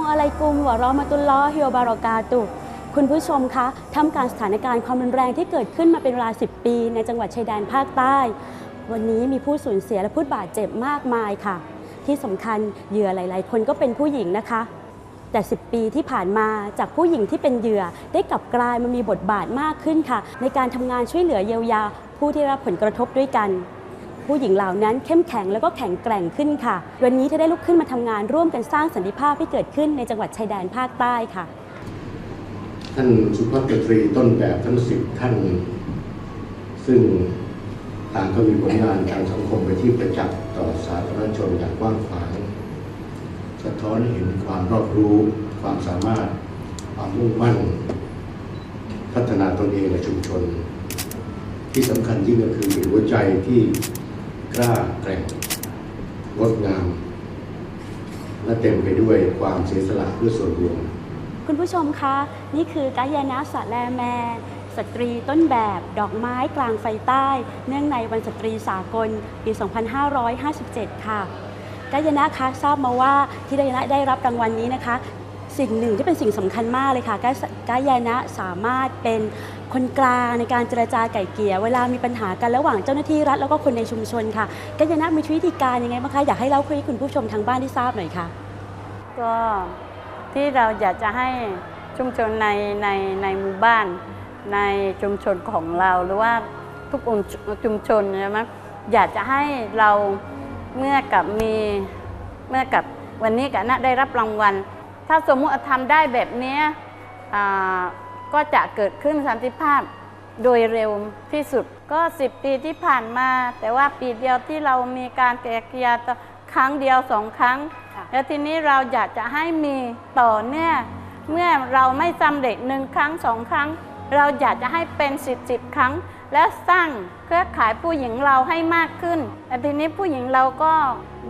มวะเราะมะตุลลอฮิวบารอกาตุ คุณผู้ชมคะทำการสถานการณ์ความรุนแรงที่เกิดขึ้นมาเป็นเวลา 10 ปี ในจังหวัดชายแดนภาคใต้ วันนี้มีผู้สูญเสียและผู้บาดเจ็บมากมายค่ะ ที่สำคัญเหยื่อหลาย ๆ คนก็เป็นผู้หญิงนะคะแต่ 10 ปีที่ผ่านมาจากผู้หญิงที่เป็นเหยื่อ ได้กลับกลายมามีบทบาทมากขึ้นค่ะ ในการทำงานช่วยเหลือเยียวยา ผู้ที่รับผลกระทบด้วยกัน ผู้หญิงเหล่านั้นเข้มแข็งแล้วก็แข็งแกร่งขึ้นค่ะ วันนี้เธอได้ลุกขึ้นมาทำงานร่วมกันสร้างสันติภาพที่เกิดขึ้นในจังหวัดชายแดนภาคใต้ค่ะ ท่านสุภาพสตรีต้นแบบทั้งสิบท่าน ซึ่งต่างก็มีผลงานทางสังคมไปที่ประจักษ์ต่อสาธารณชนอย่างกว้างขวางสะท้อนเห็นความรอบรู้ความสามารถ ความมุ่งมั่น พัฒนาตนเองและชุมชน ที่สำคัญยิ่งก็คือหัวใจที่ กล้าแกร่งงดงาม และเต็มไปด้วยความเสียสละเพื่อส่วนรวม คุณผู้ชมคะ นี่คือกายานะสะแลแมสตรีต้นแบบดอกไม้กลางไฟใต้ เนื่องในวันสตรีสากล ปี 2557 ค่ะกายนะคะทราบมาว่าที่กายนะได้รับรางวัลนี้นะคะ สิ่งหนึ่งที่เป็นสิ่งสำคัญมากเลยค่ะกายกายานะสามารถเป็น คนกลางในการเจรจาไก่เกลี่ยเวลามีปัญหากันระหว่างเจ้าหน้าที่รัฐแล้วก็คนในชุมชนค่ะกายานะมีวิธีการยังไงบ้างคะอยากให้เล่าให้คุณผู้ชมทางบ้านที่ทราบหน่อยค่ะ ก็ที่เราอยากจะให้ชุมชนในในในหมู่บ้าน ในชุมชนของเราหรือว่าทุกองค์ชุมชนใช่ไหมอยากจะให้เราเมื่อกับมีเมื่อกับวันนี้กับนะได้รับรางวัล ถ้าสมมุติทำได้แบบนี้ ก็จะเกิดขึ้นสันติภาพโดยเร็วที่สุดก็ 10 ปีที่ผ่านมา แต่ว่าปีเดียวที่เรามีการแก่เกลียต่อครั้งเดียวสองครั้งค่ะแล้วทีนี้เราอยากจะให้มีต่อเนื่องเมื่อเราไม่สำเร็จหนึ่งครั้งสองครั้ง เราอยากจะให้เป็นสิบสิบครั้ง และสร้างเครือข่ายผู้หญิงเราให้มากขึ้นแต่ทีนี้ผู้หญิงเราก็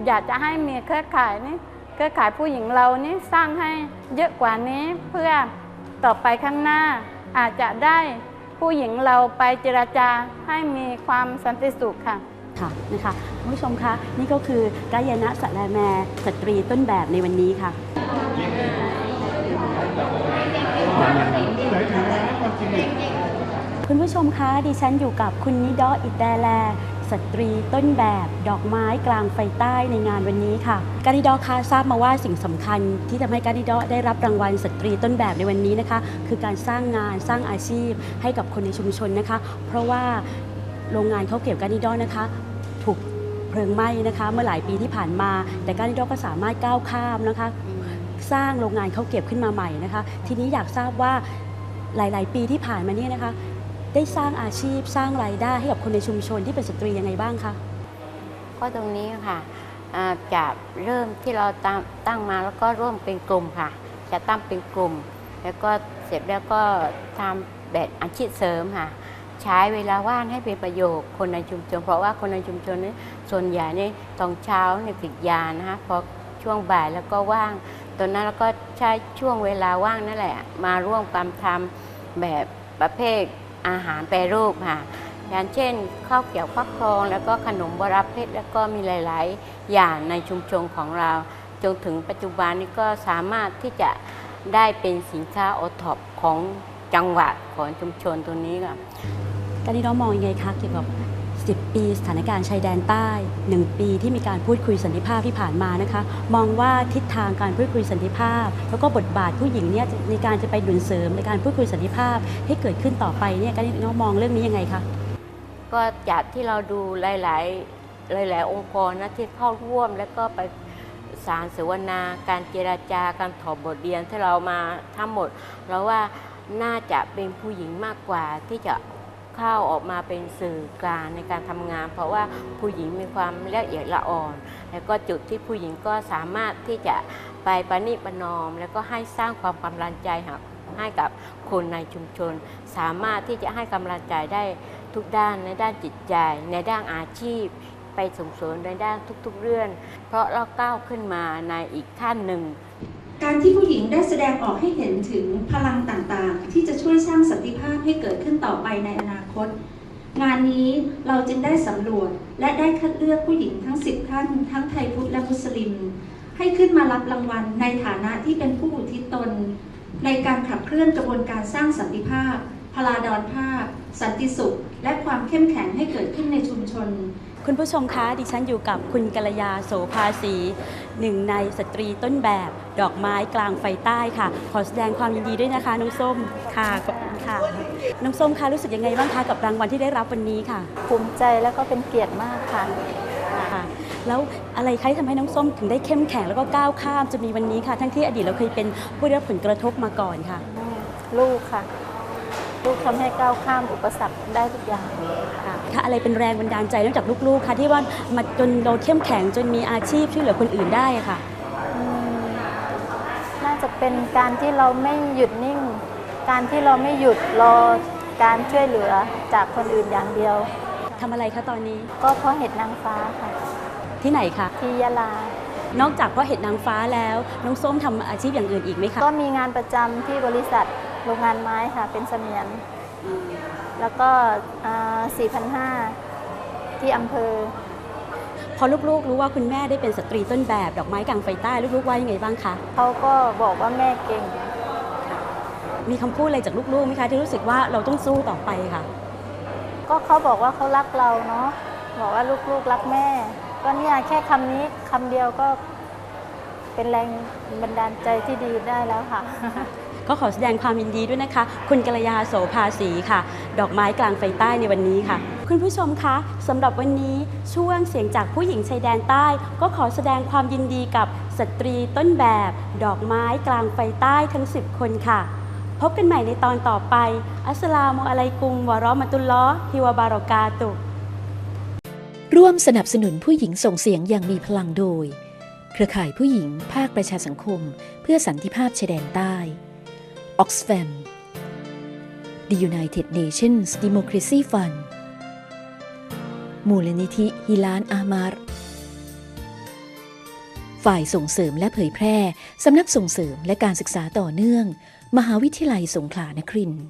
อยากจะให้มีเครือข่ายนี่เครือข่ายผู้หญิงเรานี่สร้างให้เยอะกว่านี้เพื่อ ต่อไปข้างหน้าอาจจะได้ผู้หญิงเราไปเจรจาให้มีความสันติสุขค่ะ ค่ะนะคะคุณผู้ชมคะนี่ก็คือกายนะสะแลแมสตรีต้นแบบในวันนี้ค่ะคุณผู้ชมคะดิฉันอยู่กับคุณนิดออิแตแล สตรี ต้นแบบ ดอกไม้กลางไฟใต้ในงานวันนี้ค่ะ การิดอคะทราบมาว่าสิ่งสำคัญที่ทำให้การิดอได้รับรางวัลสตรีต้นแบบในวันนี้นะคะ คือการสร้างงานสร้างอาชีพให้กับคนในชุมชนนะคะ เพราะว่าโรงงานข้าวเกรียบการิดอนะคะถูกเพลิงไหม้นะคะ เมื่อหลายปีที่ผ่านมา แต่การิดอก็สามารถก้าวข้ามนะคะ สร้างโรงงานข้าวเกรียบขึ้นมาใหม่นะคะ ทีนี้อยากทราบว่าหลาย ๆ ปีที่ผ่านมาเนี่ยนะคะ ได้สร้างอาชีพสร้างรายได้ให้กับคนในชุมชนที่เป็นสตรียังไงบ้างคะก็ตรงนี้ค่ะจะเริ่มที่เราตั้งตั้งมาแล้วก็ร่วมเป็นกลุ่มค่ะ จะตั้งเป็นกลุ่ม แล้วก็เสร็จแล้วก็ทำแบบอาชีพเสริมค่ะ ใช้เวลาว่างให้เป็นประโยชน์คนในชุมชน เพราะว่าคนในชุมชนนี้ส่วนใหญ่นี่ตอนเช้าเนี่ยติดยานะคะพอช่วงบ่ายแล้วก็ว่างตอนนั้นเราก็ใช้ช่วงเวลาว่างนั่นแหละ มาร่วมกันทำแบบประเภท อาหารแปรรูปค่ะอย่างเช่นข้าวเกี๊ยวฟักทองแล้วก็ขนมบราเพชรแล้วก็มีหลาย ๆ อย่างในชุมชนของเรา จนถึงปัจจุบันนี้ก็สามารถที่จะได้เป็นสินค้าโอท็อปของจังหวัดของชุมชนตัวนี้ค่ะการนิดอมองยังไงคะเกี่ยวกับ 10 ปีสถานการณ์ชายแดนใต้ 1 ปีที่มีการพูดคุยสันติภาพที่ผ่านมานะคะ มองว่าทิศทางการพูดคุยสันติภาพ แล้วก็บทบาทผู้หญิงเนี่ยในการจะไปหนุนเสริมในการพูดคุยสันติภาพให้เกิดขึ้นต่อไปเนี่ยการนิดอมองเรื่องนี้ยังไงคะก็จากที่เราดูหลาย ๆ หลาย ๆ องค์กรนะที่เข้าร่วมแล้วก็ไปสารเสวนาการเจราจาการถอบบทเรียนที่เรามาทั้งหมด เราว่าน่าจะเป็นผู้หญิงมากกว่าที่จะ ข้าออกมาเป็นสื่อกลางในการทำงาน เพราะว่าผู้หญิงมีความละเอียดละอ่อน แล้วก็จุดที่ผู้หญิงก็สามารถที่จะไปประนิประนอม แล้วก็ให้สร้างความกำลังใจให้กับคนในชุมชน สามารถที่จะให้กำลังใจได้ทุกด้านในด้านจิตใจ ในด้านอาชีพ ไปส่งเสริมในด้านทุกๆเรื่อง เพราะเราก้าวขึ้นมาในอีกขั้นหนึ่งการที่ผู้หญิงได้แสดงออกให้เห็นถึงพลังต่างๆ ที่จะช่วยสร้างสันติภาพให้เกิดขึ้นต่อไปในอนาคต งานนี้เราจึงได้สำรวจและได้คัดเลือกผู้หญิงทั้ง 10 ท่าน ทั้งไทยพุทธและมุสลิม ให้ขึ้นมารับรางวัลในฐานะที่เป็นผู้อุทิศตน ในการขับเคลื่อนกระบวนการสร้างสันติภาพ พลาดอนภาพ สันติสุข และความเข้มแข็งให้เกิดขึ้นในชุมชน คุณผู้ชมคะดิฉันอยู่กับคุณกัลยาโสภาสี หนึ่งในสตรีต้นแบบ ดอกไม้กลางไฟใต้ค่ะ ขอแสดงความยินดีด้วยนะคะ น้องส้มค่ะขอบคุณค่ะ น้องส้มคะรู้สึกยังไงบ้างคะกับรางวัลที่ได้รับวันนี้ค่ะ ภูมิใจแล้วก็เป็นเกียรติมากค่ะ ค่ะ แล้วอะไรคะที่ทำให้น้องส้มถึงได้เข้มแข็งแล้วก็ก้าวข้ามจนมีวันนี้ค่ะ ทั้งที่อดีตเราเคยเป็นผู้ได้รับผลกระทบมาก่อนค่ะ ลูกค่ะ ลูกทำให้ก้าวข้ามอุปสรรคได้ทุกอย่างค่ะค่ะอะไรเป็นแรงบันดาลใจนอกจากลูกๆคะที่ว่ามาจนเราเข้มแข็งจนมีอาชีพช่วยเหลือคนอื่นได้อะค่ะอืมน่าจะเป็นการที่เราไม่หยุดนิ่ง การที่เราไม่หยุดรอการช่วยเหลือจากคนอื่นอย่างเดียวทำอะไรคะตอนนี้ ก็เพราะเห็ดนางฟ้าค่ะ ที่ไหนคะที่ยะลานอกจากเพราะเห็ดนางฟ้าแล้ว น้องส้มทำอาชีพอย่างอื่นอีกไหมคะก็มีงานประจำที่บริษัท โรงงานไม้ค่ะ เป็นเสมียน แล้วก็4,500 ที่อำเภอ พอลูกๆ รู้ว่าคุณแม่ได้เป็นสตรีต้นแบบ ดอกไม้กลางไฟใต้ลูกๆว่ายังไงบ้างคะเขาก็บอกว่าแม่เก่ง มีคำพูดอะไรจากลูกๆไหมคะ ที่รู้สึกว่าเราต้องสู้ต่อไปค่ะ ก็เขาบอกว่าเขารักเราเนาะบอกว่าลูกๆรักแม่ ก็เนี่ยแค่คำนี้คำเดียวก็เป็นแรงบันดาลใจที่ดีได้แล้วค่ะ ก็ขอแสดงความยินดีด้วยนะคะ คุณกัลยาโสภาสีค่ะ ดอกไม้กลางไฟใต้ในวันนี้ค่ะ คุณผู้ชมคะสำหรับวันนี้ช่วงเสียงจากผู้หญิงชายแดนใต้ ก็ขอแสดงความยินดีกับสตรีต้นแบบ ดอกไม้กลางไฟใต้ทั้ง 10 คนค่ะ พบกันใหม่ในตอนต่อไป อัสลามุอะลัยกุมวะราะมะตุลลอฮ์ฮิวะบารอกาตุร่วมสนับสนุนผู้หญิงส่งเสียงอย่างมีพลังโดย เครือข่ายผู้หญิงภาคประชาสังคม เพื่อสันติภาพชายแดนใต้ Oxfam The United Nations Democracy Fund มูลนิธิฮิลานอามาร์ฝ่ายส่งเสริมและเผยแพร่ สำนักส่งเสริมและการศึกษาต่อเนื่อง มหาวิทยาลัยสงขลานครินทร์